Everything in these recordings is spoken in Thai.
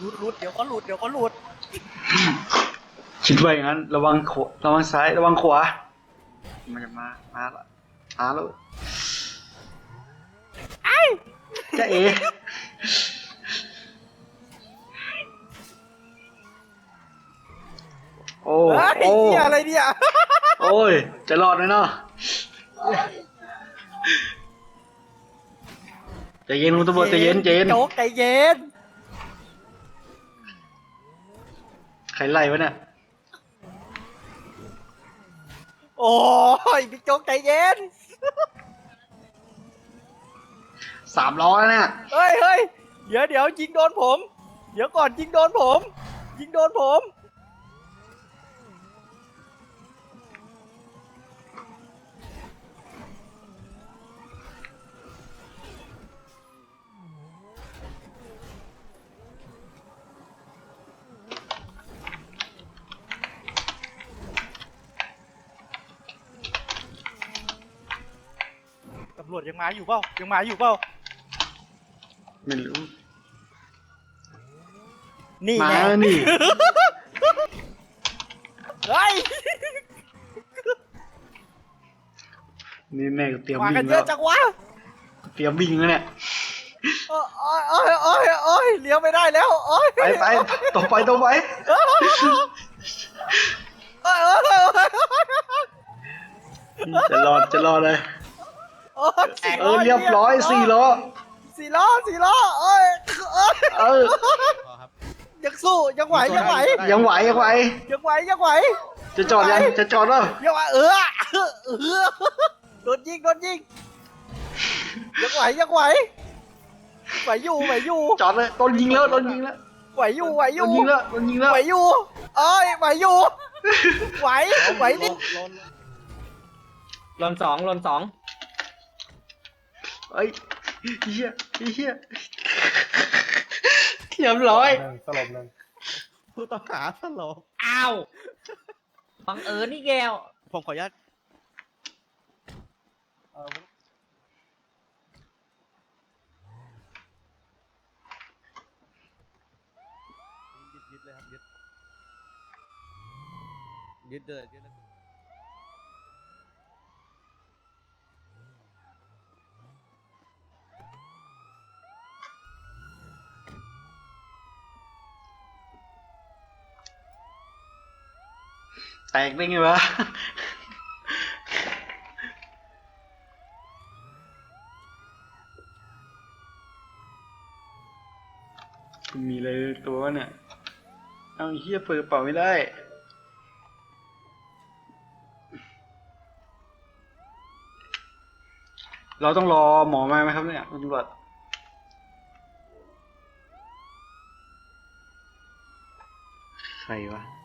หลุดหลุดเดี๋ยวก็หลุดเดี๋ยวก็หลุดคิดว่าอย่างนั้น ระวังขวาระวังซ้าย ระวังขวา มันจะมา มาละมาแล้วไอ้จะเอโอ้เฮ้ยโอ้เหี้ยอะไรเนี่ย โอ้ย จะรอดไหมเนาะใจเย็นคุณตำรวจใจเย็นใจเย็น โจ๊กใจเย็น ใค รไล่วะเนี่ยโอ้ยพี่โจ๊กใจเย็น สามล้อแล้วเนี่ยเฮ้ยเฮ้ยเดี๋ยวเดี๋ยวยิงโดนผม เดี๋ยวก่อนยิงโดนผม ยิงโดนผมำรวจยังมาอยู่เปล่ายังมาอยู่เปล่าไม่รู้นี่มาไงแล้วนี่ เฮ้ยนี่แม่งเตรียมมาวิ่งกันเยแล้อะวจังวะเตรียมวิ่งแล้วเนี่ยโอ้ยโอ้ยโอ้ยโอ้ยเลี้ยวไม่ได้แล้วโอ้ยไปไปตรงไปตรงไปโอ้ยโอ้ยโอ้ยโอ้ยจะรอดจะรอดเลยโอ้ยสี่ เออเรียบร้อยสี่ล้อสี่ล้อสี่ล้อโอ้ยโอ้ยเออยังสู้ยังไหวยังไหวยังไหวยังไหวยังไหวยังไหวจะจอดยังจะจอดแล้วยังไหวเออเออโดนยิงโดนยิงยังไหวยังไหวไหวอยู่ไหวอยู่จอดเลยโดนยิงแล้วโดนยิงแล้วไหวอยู่ไหวอโดยู่นยิงแล้วโดนยิงแล้วไหวอยู่เอ้ยไหวอยู่ไหวไหวนิดลนสองลนสอง เอ้ยเฮียเฮียเรียบร้อยหนึ่งสลบหนึ่งผู้ต้องหาสลบอ้าว บังเอิญนี่แก้วผมขออนุญาตเออยึดยึดเลยครับยึดยึดเลยยึดเลย แตกได้ไงวะ มีอะไรตัวเนี่ย เอาเฮียเปิดเป๋าไม่ได้เราต้องรอหมอมาไหมครับเนี่ยตำรวจใครวะ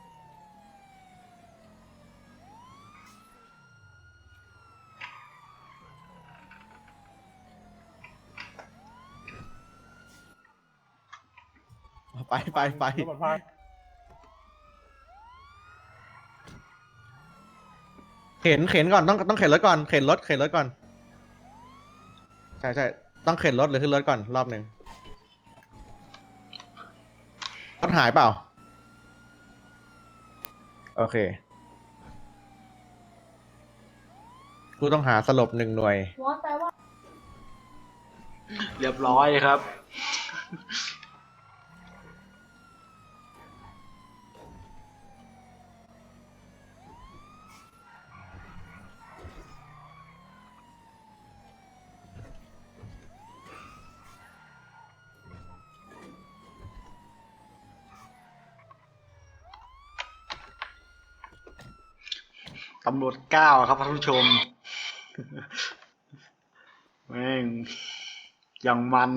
ไปไปไปรถบรรทุกเข็นเข็นก่อนต้องต้องเข็นรถก่อนเข็นรถเข็นรถก่อนใช่ใช่ต้องเข็นรถหรือขึ้นรถก่อนรอบหนึ่งรถหายเปล่า โอเคผู้ต้องหาสลบหนึ่งหน่วย เรียบร้อยครับ ตำรวจเก้าครับท่านผู้ชมแม่งอย่างมัน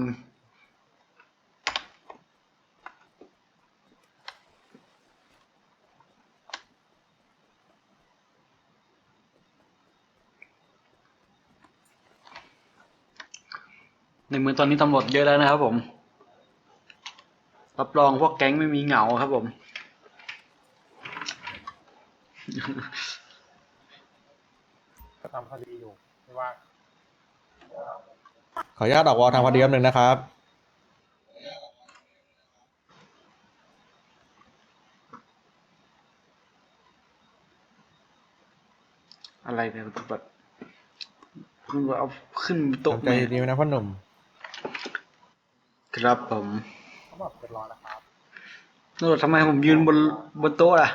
ในเมืองตอนนี้ตำรวจเยอะแล้วนะครับผม รับรองพวกแก๊งไม่มีเหงาครับผมำคดีอยู่ไม่ว่าขออนุญาตออกวอลทพอดีแป๊หนึ่งนะครับ อะไรเนี่ยแบบเพิ่งเอาขึ้นโต๊ะทำใจดีไหมนะพ่อหนุ่ม ครับผมเขาบอกเป็นรอนะครับ แล้วทำไมผมยืนบนบนโต๊ะอะ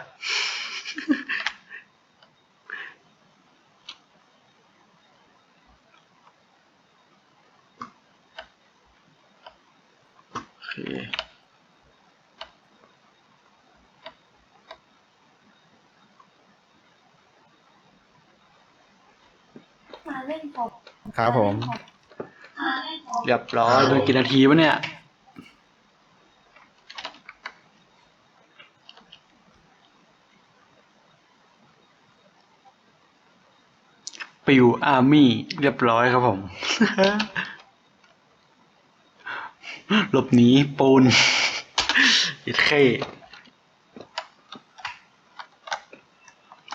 คมาเล่นครบครับผมเรียบร้อยโดนกี่นาทีวะเนี่ย ปิวอาร์มี่ เรียบร้อยครับผม หลบหนีปูนอิดเข้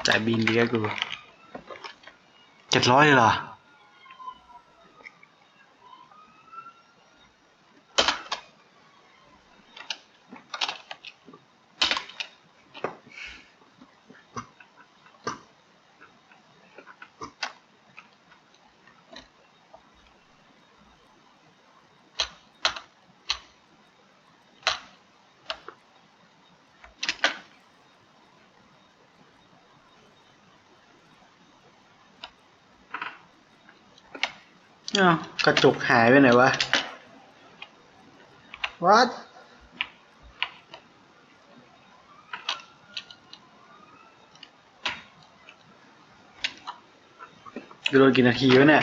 จ่ายบินเรียกกูเจ็ดร้อยเหรอ อ้าวกระจกหายไปไหนวะ What โดนกี่นาทีวะเนี่ย